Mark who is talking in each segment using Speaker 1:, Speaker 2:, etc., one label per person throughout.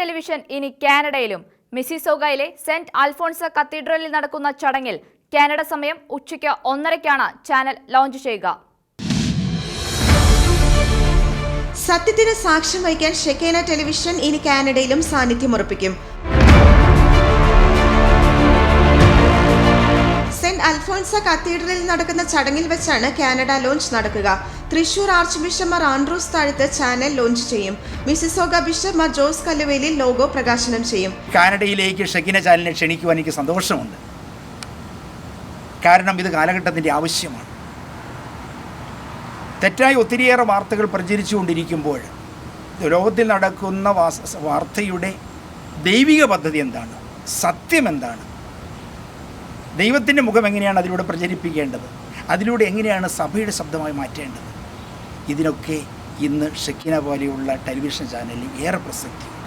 Speaker 1: Television ഇനി കാനഡയിലും. മിസിസോഗയിലെ saint Alphonsa കത്തീഡ്രലിൽ നടക്കുന്ന ചടങ്ങിൽ കാനഡ സമയം ഉച്ചയ്ക്ക് ഒന്നരയ്ക്കാണ് ചാനൽ ലോഞ്ച് ചെയ്യുക.
Speaker 2: സത്യത്തിന് സാക്ഷ്യം വഹിക്കാൻ ഷെക്കേന ടെലിവിഷൻ ഇനി കാനഡയിലും സാന്നിധ്യം ഉറപ്പിക്കും. സെന്റ് അൽഫോൺസ കത്തീഡ്രലിൽ നടക്കുന്ന ചടങ്ങിൽ വെച്ചാണ് കാനഡ ലോഞ്ച് നടക്കുക. Thrissur archbishop Andrews Thazhath channel launch ചെയ്യും. Mississauga bishop Jose Kalluvelil logo പ്രകാശനം ചെയ്യും.
Speaker 3: കാനഡയിലേക്ക് ഷെക്കിന ചാനലിനെ ക്ഷണിക്കുവാൻ എനിക്ക് സന്തോഷമുണ്ട്. കാരണം ഇത് കാലഘട്ടത്തിന്റെ ആവശ്യമാണ്. തെറ്റായ ഒത്തിരിയേറെ വാർത്തകൾ പ്രചരിച്ചുകൊണ്ടിരിക്കുമ്പോൾ ലോകത്തിൽ നടക്കുന്ന വാർത്തയുടെ ദൈവിക പദ്ധതി എന്താണ്? സത്യം എന്താണ്? ദൈവത്തിന്റെ മുഖം എങ്ങനെയാണ് അതിലൂടെ പ്രചരിപ്പിക്കേണ്ടത്? അതിലൂടെ എങ്ങനെയാണ് സഭയുടെ ശബ്ദമായി മാറ്റേണ്ടത്? ഇതിനൊക്കെ ഇന്ന് ഷെക്കിന പോലെയുള്ള ടെലിവിഷൻ ചാനലിൽ ഏറെ പ്രസക്തിയുണ്ട്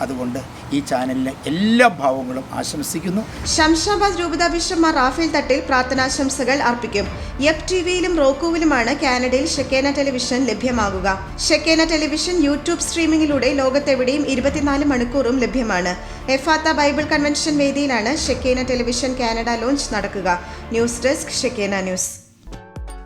Speaker 3: അതുകൊണ്ട് ഈ ചാനലിലെ എല്ലാ ഭാവങ്ങളും ആശംസിക്കുന്നു.
Speaker 2: ശംഷാബാദ് രൂപത ബിഷപ്പ് റാഫേൽ തട്ടിൽ പ്രാർത്ഥനാശംസകൾ അർപ്പിക്കും. യപ് ടിവിയിലും റോക്കുവിലുമാണ് കാനഡയിൽ ഷെക്കേന ടെലിവിഷൻ ലഭ്യമാകുക. ഷെക്കേന ടെലിവിഷൻ യൂട്യൂബ് സ്ട്രീമിംഗിലൂടെ ലോകത്തെവിടെയും ഇരുപത്തിനാല് മണിക്കൂറും ലഭ്യമാണ്. എഫാത്ത ബൈബിൾ കൺവെൻഷൻ വേദിയിലാണ് ഷെക്കേന ടെലിവിഷൻ കാനഡ ലോഞ്ച് നടക്കുക. News desk Shekinah news.